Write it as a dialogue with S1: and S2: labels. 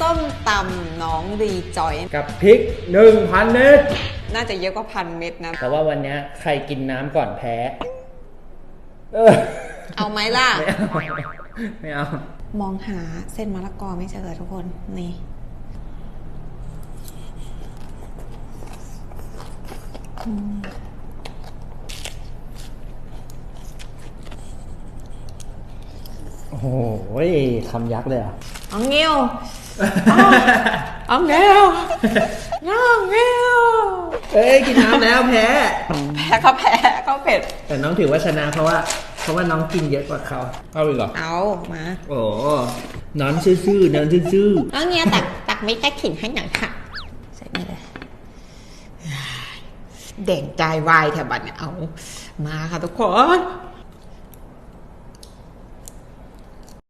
S1: ส้มตำน้องรีจอย
S2: กับพริกหนึ่งพันเม็ด
S1: น่าจะเยอะกว่าพันเม็ดนะ
S2: แต่ว่าวันเนี้ยใครกินน้ำก่อนแพ้ เออ
S1: เอาไหมล่ะ
S2: ไม่เอาไม่เอา
S1: มองหาเส้นมะละกอไม่เจอทุกคนนี่
S2: โอ้โหคำยักษ์เลยอะ
S1: อังเงี้ยวอังเงี้ยวอังเงี้ยว
S2: เอ้ยกินน้ำแล้วแพ้
S1: แพ้ก็แพ้ก็เผ็ด
S2: แต่น้องถือว่าชนะเพราะว่า เพราะว่าน้องกินเยอะกว่าเขา
S3: เอาอีกเหรอ
S1: เอามา
S2: โอ้นอนซื่อๆนอนซื่อ
S1: อังเงี้ยตักตักไม่แค่ขิงให้หน่อยค่ะใส่นี่เลยเด่งใจวายแถวบัดเนี่ยเอามาค่ะทุกคน